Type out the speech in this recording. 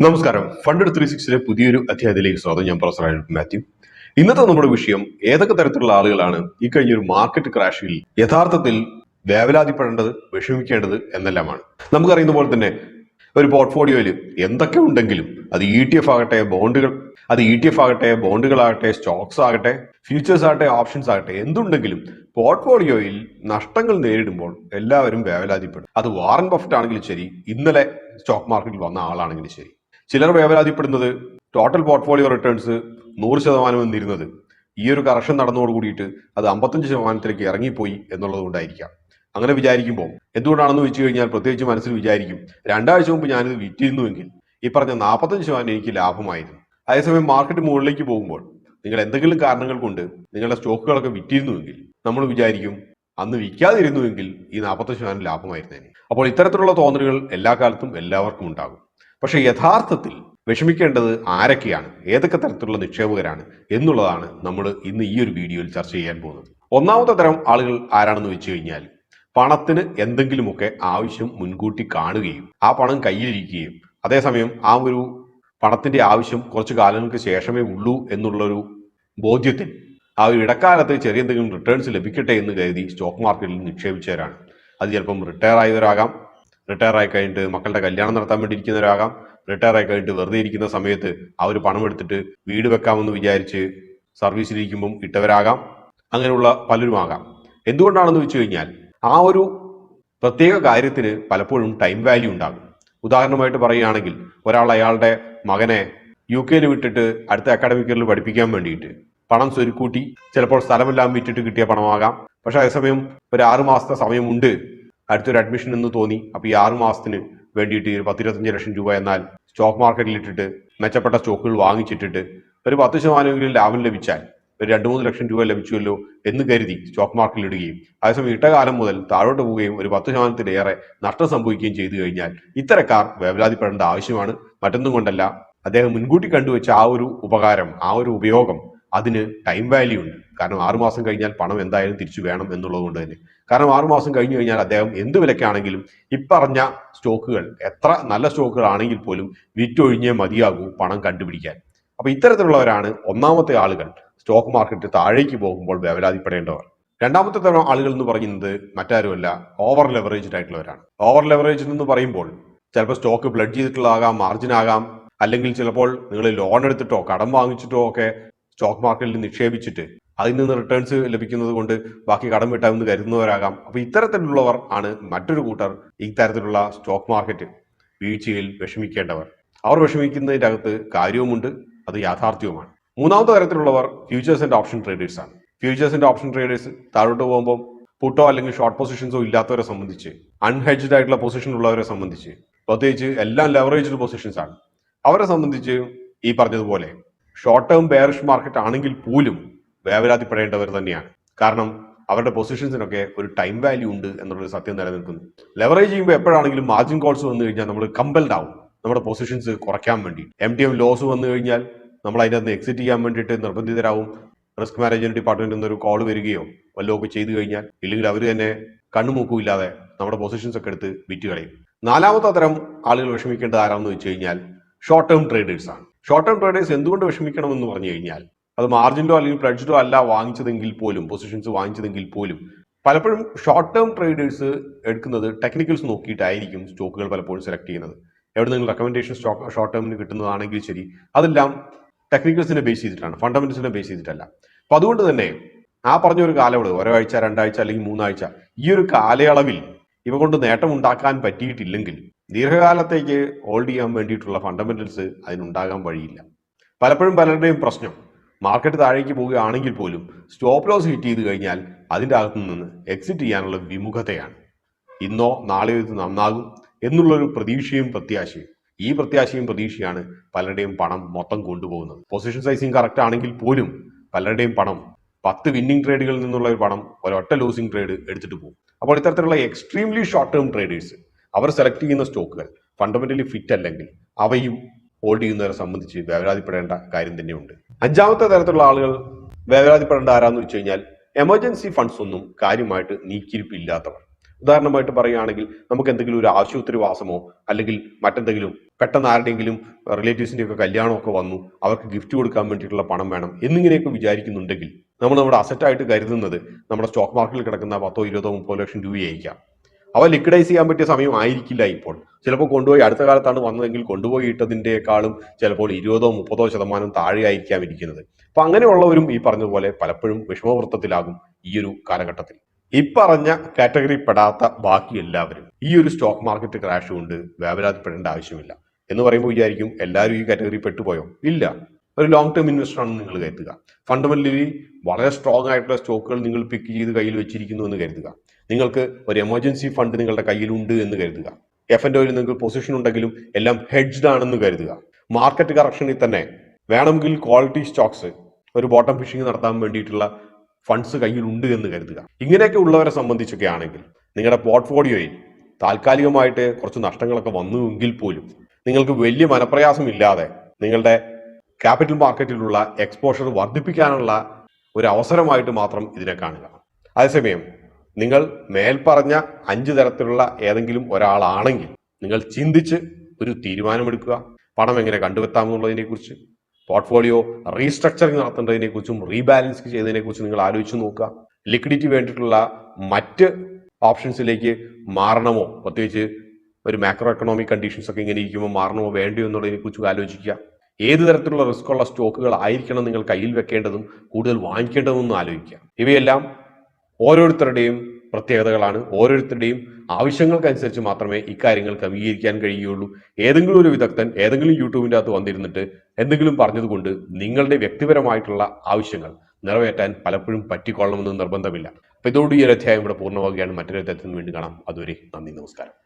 നമസ്കാരം. Fund three സിക്സിലെ പുതിയൊരു അധ്യായത്തിലേക്ക് സ്വാഗതം. ഞാൻ പ്രൊഫസർ മാത്യു. ഇന്നത്തെ നമ്മുടെ വിഷയം ഏതൊക്കെ തരത്തിലുള്ള ആളുകളാണ് ഈ കഴിഞ്ഞൊരു മാർക്കറ്റ് ക്രാഷിൽ യഥാർത്ഥത്തിൽ വേവലാതിപ്പെടേണ്ടത് വിഷമിക്കേണ്ടത് എന്നെല്ലാമാണ്. നമുക്കറിയുന്ന പോലെ തന്നെ ഒരു പോർട്ട്ഫോളിയോയിൽ എന്തൊക്കെ ഉണ്ടെങ്കിലും അത് ഇ ടി എഫ് ആകട്ടെ ബോണ്ടുകൾ അത് ഇ ടി എഫ് ആകട്ടെ ബോണ്ടുകളാകട്ടെ സ്റ്റോക്സ് ആകട്ടെ ഫ്യൂച്ചേഴ്സ് ആകട്ടെ ഓപ്ഷൻസ് ആകട്ടെ എന്തുണ്ടെങ്കിലും പോർട്ട്ഫോളിയോയിൽ നഷ്ടങ്ങൾ നേരിടുമ്പോൾ എല്ലാവരും വേവലാതിപ്പെടും. അത് വാറൻ ബഫറ്റ് ആണെങ്കിലും ശരി ഇന്നലെ സ്റ്റോക്ക് മാർക്കറ്റിൽ വന്ന ആളാണെങ്കിലും ശരി. ചിലർ വേവലാതിപ്പെടുന്നത് ടോട്ടൽ പോർട്ട്ഫോളിയോ റിട്ടേൺസ് നൂറ് ശതമാനം എന്നിരുന്നത്. ഈ ഒരു കറക്ഷൻ നടന്നതോട് കൂടിയിട്ട് അത് അമ്പത്തഞ്ച് ശതമാനത്തിലേക്ക് ഇറങ്ങിപ്പോയി എന്നുള്ളത് കൊണ്ടായിരിക്കാം. അങ്ങനെ വിചാരിക്കുമ്പോൾ എന്തുകൊണ്ടാണെന്ന് വെച്ച് കഴിഞ്ഞാൽ പ്രത്യേകിച്ച് മനസ്സിൽ വിചാരിക്കും രണ്ടാഴ്ച മുമ്പ് ഞാനിത് വിറ്റിരുന്നുവെങ്കിൽ ഈ പറഞ്ഞ നാൽപ്പത്തഞ്ച് ശതമാനം എനിക്ക് ലാഭമായിരുന്നു. അതേസമയം മാർക്കറ്റ് മുകളിലേക്ക് പോകുമ്പോൾ നിങ്ങൾ എന്തെങ്കിലും കാരണങ്ങൾ കൊണ്ട് നിങ്ങളുടെ സ്റ്റോക്കുകളൊക്കെ വിറ്റിരുന്നുവെങ്കിൽ നമ്മൾ വിചാരിക്കും അന്ന് വിൽക്കാതിരുന്നുവെങ്കിൽ ഈ നാൽപ്പത്തഞ്ച് ശതമാനം ലാഭമായിരുന്നേനെ. അപ്പോൾ ഇത്തരത്തിലുള്ള തോന്നലുകൾ എല്ലാ കാലത്തും എല്ലാവർക്കും ഉണ്ടാകും. പക്ഷെ യഥാർത്ഥത്തിൽ വിഷമിക്കേണ്ടത് ആരൊക്കെയാണ്? ഏതൊക്കെ തരത്തിലുള്ള നിക്ഷേപകരാണ്? എന്നുള്ളതാണ് നമ്മൾ ഇന്ന് ഈ ഒരു വീഡിയോയിൽ ചർച്ച ചെയ്യാൻ പോകുന്നത്. ഒന്നാമത്തെ തരം ആളുകൾ ആരാണെന്ന് വെച്ച് കഴിഞ്ഞാൽ പണത്തിന് എന്തെങ്കിലുമൊക്കെ ആവശ്യം മുൻകൂട്ടി കാണുകയും ആ പണം കയ്യിലിരിക്കുകയും അതേസമയം ആ ഒരു പണത്തിന്റെ ആവശ്യം കുറച്ച് കാലങ്ങൾക്ക് ശേഷമേ ഉള്ളൂ എന്നുള്ളൊരു ബോധ്യത്തിൽ ആ ഒരു ഇടക്കാലത്ത് ചെറിയ എന്തെങ്കിലും റിട്ടേൺസ് ലഭിക്കട്ടെ എന്ന് കരുതി സ്റ്റോക്ക് മാർക്കറ്റിൽ നിക്ഷേപിച്ചവരാണ്. അത് ചിലപ്പം റിട്ടയർ ആയവരാകാം. റിട്ടയർ ആയി കഴിഞ്ഞിട്ട് മക്കളുടെ കല്യാണം നടത്താൻ വേണ്ടി ഇരിക്കുന്നവരാകാം റിട്ടയർ ആയി കഴിഞ്ഞിട്ട് വെറുതെ ഇരിക്കുന്ന സമയത്ത് ആ ഒരു പണം എടുത്തിട്ട് വീട് വെക്കാമെന്ന് വിചാരിച്ച് സർവീസിലിരിക്കുമ്പം ഇട്ടവരാകാം. അങ്ങനെയുള്ള പലരുമാകാം എന്തുകൊണ്ടാണെന്ന് വെച്ച് കഴിഞ്ഞാൽ ആ ഒരു പ്രത്യേക കാര്യത്തിന് പലപ്പോഴും ടൈം വാല്യൂ ഉണ്ടാകും. ഉദാഹരണമായിട്ട് പറയുകയാണെങ്കിൽ ഒരാൾ അയാളുടെ മകനെ യു കെയിൽ വിട്ടിട്ട് അടുത്ത അക്കാഡമിക് ഇയറിൽ പഠിപ്പിക്കാൻ വേണ്ടിയിട്ട് പണം സ്വരുക്കൂട്ടി ചിലപ്പോൾ സ്ഥലമെല്ലാം വിറ്റിട്ട് കിട്ടിയ പണമാകാം. പക്ഷെ അതേസമയം ഒരു ആറുമാസത്തെ സമയമുണ്ട്. അടുത്തൊരു അഡ്മിഷൻ എന്ന് തോന്നി. അപ്പൊ ഈ ആറു മാസത്തിന് വേണ്ടിയിട്ട് ഒരു പത്തിരുപത്തഞ്ച് ലക്ഷം രൂപ എന്നാൽ സ്റ്റോക്ക് മാർക്കറ്റിൽ ഇട്ടിട്ട് മെച്ചപ്പെട്ട സ്റ്റോക്കുകൾ വാങ്ങിച്ചിട്ടിട്ട് ഒരു പത്ത് ശതമാനമെങ്കിലും ലാഭം ലഭിച്ചാൽ ഒരു രണ്ട് മൂന്ന് ലക്ഷം രൂപ ലഭിച്ചുവല്ലോ എന്ന് കരുതി സ്റ്റോക്ക് മാർക്കറ്റിൽ ഇടുകയും. അതേസമയം ഇട്ട കാലം മുതൽ താഴോട്ട് പോവുകയും ഒരു പത്ത് ശതമാനത്തിലേറെ നഷ്ടം സംഭവിക്കുകയും ചെയ്തു കഴിഞ്ഞാൽ ഇത്തരക്കാർ വേവലാതിപ്പെടേണ്ട ആവശ്യമാണ്. മറ്റൊന്നും കൊണ്ടല്ല അദ്ദേഹം മുൻകൂട്ടി കണ്ടുവച്ച ആ ഒരു ഉപകാരം ആ ഒരു ഉപയോഗം അതിന് ടൈം വാല്യൂ ഉണ്ട്. കാരണം ആറുമാസം കഴിഞ്ഞാൽ പണം എന്തായാലും തിരിച്ചു വേണം എന്നുള്ളത് കൊണ്ട് തന്നെ. കാരണം ആറുമാസം കഴിഞ്ഞു കഴിഞ്ഞാൽ അദ്ദേഹം എന്ത് വിലക്കാണെങ്കിലും ഇപ്പറഞ്ഞ സ്റ്റോക്കുകൾ എത്ര നല്ല സ്റ്റോക്കുകൾ ആണെങ്കിൽ പോലും വിറ്റൊഴിഞ്ഞേ മതിയാകൂ പണം കണ്ടുപിടിക്കാൻ. അപ്പോൾ ഇത്തരത്തിലുള്ളവരാണ് ഒന്നാമത്തെ ആളുകൾ. സ്റ്റോക്ക് മാർക്കറ്റ് താഴേക്ക് പോകുമ്പോൾ വേവലാതിപ്പെടേണ്ടവർ. രണ്ടാമത്തെ തരം ആളുകൾ എന്ന് പറയുന്നത് മറ്റാരുമല്ല ഓവർ ലെവറേജ്ഡ് ആയിട്ടുള്ളവരാണ്. ഓവർ ലെവറേജ് എന്ന് പറയുമ്പോൾ ചിലപ്പോൾ സ്റ്റോക്ക് ബ്ലഡ് ചെയ്തിട്ടുള്ളതാകാം മാർജിൻ ആകാം അല്ലെങ്കിൽ ചിലപ്പോൾ നിങ്ങൾ ലോൺ എടുത്തിട്ടോ കടം വാങ്ങിച്ചിട്ടോ ഒക്കെ സ്റ്റോക്ക് മാർക്കറ്റിൽ നിക്ഷേപിച്ചിട്ട് അതിൽ നിന്ന് റിട്ടേൺസ് ലഭിക്കുന്നത് കൊണ്ട് ബാക്കി കടം വിട്ടാമെന്ന് കരുതുന്നവരാകാം. അപ്പൊ ഇത്തരത്തിലുള്ളവർ ആണ് മറ്റൊരു കൂട്ടർ ഇത്തരത്തിലുള്ള സ്റ്റോക്ക് മാർക്കറ്റ് വീഴ്ചയിൽ വിഷമിക്കേണ്ടവർ. അവർ വിഷമിക്കുന്നതിന്റെ അകത്ത് കാര്യവുമുണ്ട് അത് യാഥാർത്ഥ്യവുമാണ്. മൂന്നാമത്തെ തരത്തിലുള്ളവർ ഫ്യൂച്ചേഴ്സ് ആൻഡ് ഓപ്ഷൻ ട്രേഡേഴ്സ് ആണ്. ഫ്യൂച്ചേഴ്സ് ആൻഡ് ഓപ്ഷൻ ട്രേഡേഴ്സ് താഴോട്ട് പോകുമ്പോൾ പുട്ടോ അല്ലെങ്കിൽ ഷോർട്ട് പൊസിഷൻസോ ഇല്ലാത്തവരെ സംബന്ധിച്ച് അൺഹെഡ്ജ്ഡ് ആയിട്ടുള്ള പൊസിഷൻ ഉള്ളവരെ സംബന്ധിച്ച് പ്രത്യേകിച്ച് എല്ലാം ലെവറേജ്ഡ് പൊസിഷൻസ് ആണ്. അവരെ സംബന്ധിച്ച് ഈ പറഞ്ഞതുപോലെ ഷോർട്ട് ടേം ബെയറിഷ് മാർക്കറ്റ് ആണെങ്കിൽ പോലും വേവലാതിപ്പെടേണ്ടവർ തന്നെയാണ്. കാരണം അവരുടെ പൊസിഷൻസിനൊക്കെ ഒരു ടൈം വാല്യൂ ഉണ്ട് എന്നുള്ളൊരു സത്യം നിലനിൽക്കുന്നു. ലെവറേജ് ചെയ്യുമ്പോൾ എപ്പോഴാണെങ്കിലും മാർജിൻ കോൾസ് വന്നു കഴിഞ്ഞാൽ നമ്മൾ കമ്പൽഡ് ആവും. നമ്മുടെ പൊസിഷൻസ് കുറയ്ക്കാൻ വേണ്ടി. എം ടി എം ലോസ് വന്നു കഴിഞ്ഞാൽ നമ്മൾ അതിനകത്ത് എക്സിറ്റ് ചെയ്യാൻ വേണ്ടിയിട്ട് നിർബന്ധിതരാവും. റിസ്ക് മാനേജ്മെന്റ് ഡിപ്പാർട്ട്മെന്റിൽ നിന്ന് ഒരു കോൾ വരികയോ വല്ലതും ഒക്കെ ചെയ്തു കഴിഞ്ഞാൽ ഇല്ലെങ്കിൽ അവർ തന്നെ കണ്ണുമൂക്കും ഇല്ലാതെ നമ്മുടെ പൊസിഷൻസ് ഒക്കെ എടുത്ത് വിറ്റ് കളയും. നാലാമത്തെ തരം ആളുകൾ വിഷമിക്കേണ്ടത് ആരാണെന്ന് വെച്ച് കഴിഞ്ഞാൽ ഷോർട്ട് ടേം ട്രേഡേഴ്സ് ആണ്. ഷോർട്ട് ടേം ട്രേഡേഴ്സ് എന്തുകൊണ്ട് വിഷമിക്കണമെന്ന് പറഞ്ഞു കഴിഞ്ഞാൽ അത് മാർജിനോ അല്ലെങ്കിൽ പ്ലഡ്ജിലോ അല്ല വാങ്ങിച്ചതെങ്കിൽ പോലും പൊസിഷൻസ് വാങ്ങിച്ചതെങ്കിൽ പോലും. പലപ്പോഴും ഷോർട്ട് ടേം ട്രേഡേഴ്സ് എടുക്കുന്നത് ടെക്നിക്കൽസ് നോക്കിയിട്ടായിരിക്കും സ്റ്റോക്കുകൾ പലപ്പോഴും സെലക്ട് ചെയ്യുന്നത്. എവിടെ നിങ്ങൾ റെക്കമെൻഡേഷൻ സ്റ്റോക്ക് ഷോർട്ട് ടേമിന് കിട്ടുന്നതാണെങ്കിൽ ശരി അതെല്ലാം ടെക്നിക്കൽസിനെ ബേസ് ചെയ്തിട്ടാണ് ഫണ്ടമെന്റൽസിനെ ബേസ് ചെയ്തിട്ടല്ല. അപ്പൊ അതുകൊണ്ട് തന്നെ ആ പറഞ്ഞ ഒരു കാലയളവ് ഒരാഴ്ച രണ്ടാഴ്ച അല്ലെങ്കിൽ മൂന്നാഴ്ച ഈ ഒരു കാലയളവിൽ ഇവ കൊണ്ട് നേട്ടം ഉണ്ടാക്കാൻ പറ്റിയിട്ടില്ലെങ്കിൽ ദീർഘകാലത്തേക്ക് ഹോൾഡ് ചെയ്യാൻ വേണ്ടിയിട്ടുള്ള ഫണ്ടമെന്റൽസ് അതിനുണ്ടാകാൻ വഴിയില്ല. പലപ്പോഴും പലരുടെയും പ്രശ്നം മാർക്കറ്റ് താഴേക്ക് പോവുകയാണെങ്കിൽ പോലും സ്റ്റോപ്പ് ലോസ് ഹിറ്റ് ചെയ്ത് കഴിഞ്ഞാൽ അതിന്റെ അകത്തു നിന്ന് എക്സിറ്റ് ചെയ്യാനുള്ള വിമുഖതയാണ്. ഇന്നോ നാളെയോ ഇത് നന്നാകും എന്നുള്ളൊരു പ്രതീക്ഷയും പ്രത്യാശയും. ഈ പ്രത്യാശയും പ്രതീക്ഷയാണ് പലരുടെയും പണം മൊത്തം കൊണ്ടുപോകുന്നത്. പൊസിഷൻ സൈസിങ് കറക്റ്റ് ആണെങ്കിൽ പോലും പലരുടെയും പണം പത്ത് വിന്നിംഗ് ട്രേഡുകളിൽ നിന്നുള്ള ഒരു പണം ഒരൊറ്റ ലൂസിംഗ് ട്രേഡ് എടുത്തിട്ട് പോകും. അപ്പോൾ ഇത്തരത്തിലുള്ള എക്സ്ട്രീംലി ഷോർട്ട് ടേം ട്രേഡേഴ്സ് അവർ സെലക്ട് ചെയ്യുന്ന സ്റ്റോക്കുകൾ ഫണ്ടമെന്റലി ഫിറ്റ് അല്ലെങ്കിൽ അവയും ഹോൾഡ് ചെയ്യുന്നവരെ സംബന്ധിച്ച് വേവരാതിപ്പെടേണ്ട കാര്യം തന്നെയുണ്ട്. അഞ്ചാമത്തെ തരത്തിലുള്ള ആളുകൾ വേവലാതിപ്പെടേണ്ട ആരാന്ന് വെച്ച് കഴിഞ്ഞാൽ എമർജൻസി ഫണ്ട്സ് ഒന്നും കാര്യമായിട്ട് നീക്കിയിരിപ്പില്ലാത്തവർ. ഉദാഹരണമായിട്ട് പറയുകയാണെങ്കിൽ നമുക്ക് എന്തെങ്കിലും ഒരു ആശുപത്രി വാസമോ അല്ലെങ്കിൽ മറ്റെന്തെങ്കിലും പെട്ടെന്ന് ആരുടെയെങ്കിലും റിലേറ്റീവ്സിന്റെ ഒക്കെ കല്യാണമൊക്കെ വന്നു അവർക്ക് ഗിഫ്റ്റ് കൊടുക്കാൻ വേണ്ടിയിട്ടുള്ള പണം വേണം എന്നിങ്ങനെയൊക്കെ വിചാരിക്കുന്നുണ്ടെങ്കിൽ നമ്മൾ നമ്മുടെ അസറ്റായിട്ട് കരുതുന്നത് നമ്മുടെ സ്റ്റോക്ക് മാർക്കറ്റിൽ കിടക്കുന്ന പത്തോ ഇരുപതോ മുപ്പതോ ലക്ഷം രൂപയായിരിക്കാം. അവ ലിക്വിഡൈസ് ചെയ്യാൻ പറ്റിയ സമയം ആയിരിക്കില്ല ഇപ്പോൾ. ചിലപ്പോൾ കൊണ്ടുപോയി അടുത്ത കാലത്താണ് വന്നതെങ്കിൽ കൊണ്ടുപോയി ഇട്ടതിന്റെക്കാളും ചിലപ്പോൾ ഇരുപതോ മുപ്പതോ ശതമാനം താഴെയായിരിക്കാം ഇരിക്കുന്നത്. അപ്പൊ അങ്ങനെയുള്ളവരും ഈ പറഞ്ഞതുപോലെ പലപ്പോഴും വിഷമവൃത്തത്തിലാകും ഈ ഒരു കാലഘട്ടത്തിൽ. ഇപ്പറഞ്ഞ കാറ്റഗറി പെടാത്ത ബാക്കി എല്ലാവരും. ഈ ഒരു സ്റ്റോക്ക് മാർക്കറ്റ് ക്രാഷ് കൊണ്ട് വേവലാതിപ്പെടേണ്ട ആവശ്യമില്ല. എന്ന് പറയുമ്പോൾ വിചാരിക്കും എല്ലാവരും ഈ കാറ്റഗറി പെട്ടുപോയോ? ഇല്ല. ഒരു ലോങ് ടേം ഇൻവെസ്റ്റർ ആണെന്ന് നിങ്ങൾ കരുതുക. ഫണ്ടമെന്റലി വളരെ സ്ട്രോങ് ആയിട്ടുള്ള സ്റ്റോക്കുകൾ നിങ്ങൾ പിക്ക് ചെയ്ത് കയ്യിൽ വെച്ചിരിക്കുന്നു എന്ന് കരുതുക. നിങ്ങൾക്ക് ഒരു എമർജൻസി ഫണ്ട് നിങ്ങളുടെ കയ്യിലുണ്ട് എന്ന് കരുതുക. എഫ് എൻ നിങ്ങൾക്ക് പൊസിഷൻ ഉണ്ടെങ്കിലും എല്ലാം ഹെഡ്ജ്ഡ് ആണെന്ന് കരുതുക. മാർക്കറ്റ് കറക്ഷനിൽ തന്നെ വേണമെങ്കിൽ ക്വാളിറ്റി സ്റ്റോക്സ് ഒരു ബോട്ടം ഫിഷിംഗ് നടത്താൻ വേണ്ടിയിട്ടുള്ള ഫണ്ട്സ് കയ്യിലുണ്ട് എന്ന് കരുതുക. ഇങ്ങനെയൊക്കെ ഉള്ളവരെ സംബന്ധിച്ചൊക്കെ ആണെങ്കിൽ നിങ്ങളുടെ പോർട്ട്ഫോളിയോയിൽ താൽക്കാലികമായിട്ട് കുറച്ച് നഷ്ടങ്ങളൊക്കെ വന്നുവെങ്കിൽ പോലും നിങ്ങൾക്ക് വലിയ മനപ്രയാസം ഇല്ലാതെ നിങ്ങളുടെ ക്യാപിറ്റൽ മാർക്കറ്റിലുള്ള എക്സ്പോഷർ വർദ്ധിപ്പിക്കാനുള്ള ഒരു അവസരമായിട്ട് മാത്രം ഇതിനെ കാണുക. അതേസമയം നിങ്ങൾ മേൽപ്പറഞ്ഞ അഞ്ച് തരത്തിലുള്ള ഏതെങ്കിലും ഒരാളാണെങ്കിൽ നിങ്ങൾ ചിന്തിച്ച് ഒരു തീരുമാനമെടുക്കുക. പണം എങ്ങനെ കണ്ടുവെത്താമെന്നുള്ളതിനെ കുറിച്ച് പോർട്ട്ഫോളിയോ റീസ്ട്രക്ചറിങ് നടത്തേണ്ടതിനെ കുറിച്ചും റീബാലൻസ് ചെയ്തതിനെ കുറിച്ചും നിങ്ങൾ ആലോചിച്ച് നോക്കുക. ലിക്വിഡിറ്റി വേണ്ടിയിട്ടുള്ള മറ്റ് ഓപ്ഷൻസിലേക്ക് മാറണമോ? പ്രത്യേകിച്ച് ഒരു മാക്രോ എക്കണോമിക് കണ്ടീഷൻസ് ഒക്കെ ഇങ്ങനെ ഇരിക്കുമ്പോൾ മാറണമോ വേണ്ടയോ എന്നുള്ളതിനെ കുറിച്ച് ആലോചിക്കുക. ഏത് തരത്തിലുള്ള റിസ്ക് ഉള്ള സ്റ്റോക്കുകൾ ആയിരിക്കണം നിങ്ങൾ കയ്യിൽ വെക്കേണ്ടതും കൂടുതൽ വാങ്ങിക്കേണ്ടതും ആലോചിക്കുക. ഇവയെല്ലാം ഓരോരുത്തരുടെയും പ്രത്യേകതകളാണ്. ഓരോരുത്തരുടെയും ആവശ്യങ്ങൾക്കനുസരിച്ച് മാത്രമേ ഇക്കാര്യങ്ങൾ ക്രമീകരിക്കാൻ കഴിയുകയുള്ളൂ. ഏതെങ്കിലും ഒരു വിദഗ്ധൻ ഏതെങ്കിലും യൂട്യൂബിന്റെ അകത്ത് വന്നിരുന്നിട്ട് എന്തെങ്കിലും പറഞ്ഞതുകൊണ്ട് നിങ്ങളുടെ വ്യക്തിപരമായിട്ടുള്ള ആവശ്യങ്ങൾ നിറവേറ്റാൻ പലപ്പോഴും പറ്റിക്കൊള്ളണമെന്ന് നിർബന്ധമില്ല. അപ്പൊ ഇതോട് ഈ ഒരു അധ്യായം ഇവിടെ പൂർണമാവുകയാണ്. മറ്റൊരു അധ്യായത്തിന് വേണ്ടി കാണാം. അതുവരെ നന്ദി നമസ്കാരം.